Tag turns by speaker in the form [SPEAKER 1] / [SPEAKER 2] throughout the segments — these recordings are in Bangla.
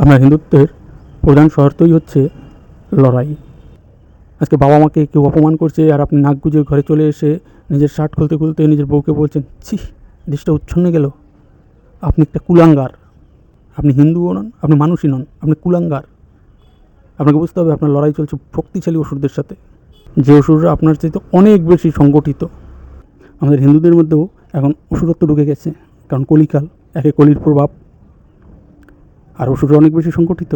[SPEAKER 1] আপনার হিন্দুত্বের প্রধান শর্তই হচ্ছে লড়াই। আজকে বাবা মাকে কেউ অপমান করছে আর আপনি নাক গুজে ঘরে চলে এসে নিজের শার্ট খুলতে খুলতে নিজের বউকে বলছেন, ছি, দেশটা উচ্ছন্ন গেল। আপনি একটা কুলাঙ্গার। আপনি হিন্দুও নন, আপনি মানুষই নন, আপনি কুলাঙ্গার। আপনাকে বুঝতে হবে আপনার লড়াই চলছে শক্তিশালী অসুরদের সাথে। যে অসুররা আপনার চাইতে অনেক বেশি সংগঠিত। আমাদের হিন্দুদের মধ্যেও এখন অসুরত্ব ঢুকে গেছে, কারণ কলিকাল, একে কলির প্রভাব। আর অসুররা অনেক বেশি সংগঠিত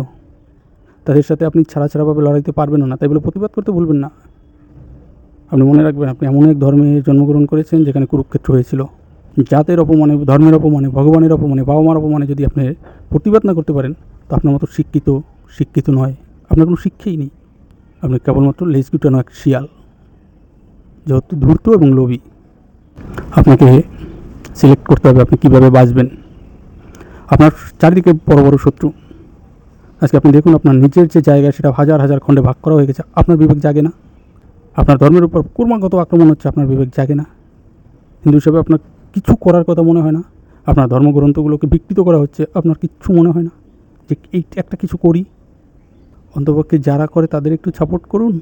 [SPEAKER 1] তাদের সাথে আপনি ছাড়া ছাড়াভাবে লড়াইতে পারবেন না। তাই বলে প্রতিবাদ করতে ভুলবেন না। আপনি মনে রাখবেন, আপনি এমন এক ধর্মে জন্মগ্রহণ করেছেন যেখানে কুরুক্ষেত্র হয়েছিল। জাতের অপমানে, ধর্মের অপমানে, ভগবানের অপমানে বাবা মার অপমানে যদি আপনি প্রতিবাদ না করতে পারেন, তো আপনার মতো শিক্ষিত শিক্ষিত নয়। আপনার কোনো শিক্ষাই নেই। আপনি কেবলমাত্র লেজ গুটানো এক শিয়াল যেহেতু ধূর্ত এবং লোভী। আপনাকে সিলেক্ট করতে হবে আপনি কীভাবে বাঁচবেন। আপনার চারিদিকে বড় বড় শত্রু। আজকে আপনি দেখুন আপনার নিজের যে জায়গা, সেটা হাজার হাজার খণ্ডে ভাগ করা হয়ে গেছে। আপনার বিবেক জাগে না। আপনার ধর্মের উপর ক্রমাগত আক্রমণ হচ্ছে, আপনার বিবেক জাগে না। হিন্দু হিসাবে আপনার কিছু করার কথা মনে হয় না। আপনার ধর্মগ্রন্থগুলোকে বিকৃত করা হচ্ছে, আপনার কিচ্ছু মনে হয় না। যে এই একটা কিছু করি, অন্তপক্ষে যারা করে তাদের একটু সাপোর্ট করুন।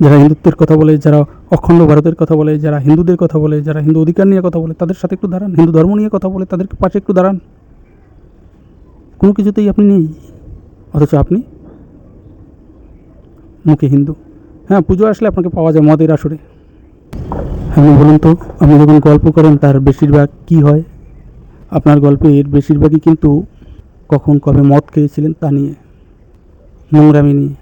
[SPEAKER 1] যারা হিন্দুত্বের কথা বলে, যারা অখণ্ড ভারতের কথা বলে, যারা হিন্দুদের কথা বলে, যারা হিন্দু অধিকার নিয়ে কথা বলে, তাদের সাথে একটু দাঁড়ান। হিন্দু ধর্ম নিয়ে কথা বলে, তাদেরকে পাশে একটু দাঁড়ান। কোনো কিছুতেই আপনি নেই। অথচ আপনি মুখে হিন্দু। হ্যাঁ পুজো আসলে আপনাকে পাওয়া যায় মদের আসরে। আপনি বলুন তো, আপনি যখন গল্প করেন তার বেশিরভাগ কি হয়? আপনার গল্পের বেশিরভাগই কিন্তু কখন কবে মদ খেয়েছিলেন তা নিয়ে, নোংরামি নিয়ে।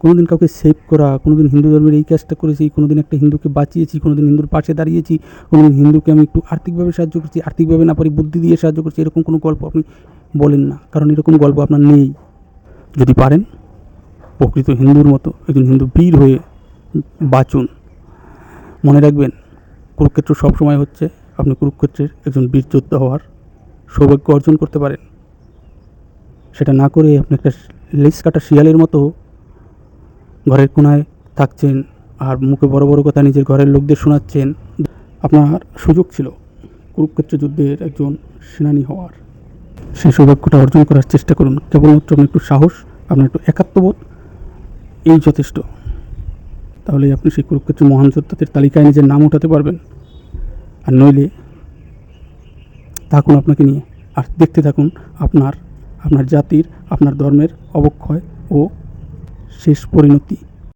[SPEAKER 1] কোনোদিন কাউকে সেভ করা, কোনোদিন হিন্দু ধর্মের এই কাজটা করেছি, কোনোদিন একটা হিন্দুকে বাঁচিয়েছি, কোনোদিন হিন্দুর পাশে দাঁড়িয়েছি, কোনোদিন হিন্দুকে আমি একটু আর্থিকভাবে সাহায্য করছি, আর্থিকভাবে না পারি, বুদ্ধি দিয়ে সাহায্য করছি, এরকম কোনো গল্প আপনি বলেন না। কারণ এরকম গল্প আপনার নেই। যদি পারেন, প্রকৃত হিন্দুর মতো একজন হিন্দু বীর হয়ে বাঁচুন। মনে রাখবেন, কুরুক্ষেত্র সবসময় হচ্ছে আপনি কুরুক্ষেত্রের একজন বীর যোদ্ধা হওয়ার সৌভাগ্য অর্জন করতে পারেন। সেটা না করে আপনি একটা লেস কাটা শিয়ালের মতো ঘরের কোনায় থাকছেন আর মুখে বড় বড় কথা নিজের ঘরের লোকদের শোনাচ্ছেন। আপনার সুযোগ ছিল কুরুক্ষেত্র যুদ্ধের একজন সেনানী হওয়ার। সেই সৌভাগ্যটা অর্জন করার চেষ্টা করুন। কেবলমাত্র আপনার একটু সাহস, আপনার একটু একাত্মবোধ, এই যথেষ্ট। তাহলে আপনি সেই কুরুক্ষেত্র মহান যোদ্ধাদের তালিকায় নিজের নাম উঠাতে পারবেন। আর নইলে থাকুন আপনাকে নিয়ে। আর দেখতে থাকুন আপনার আপনার জাতির, আপনার ধর্মের অবক্ষয় ও শেষ পরিণতি।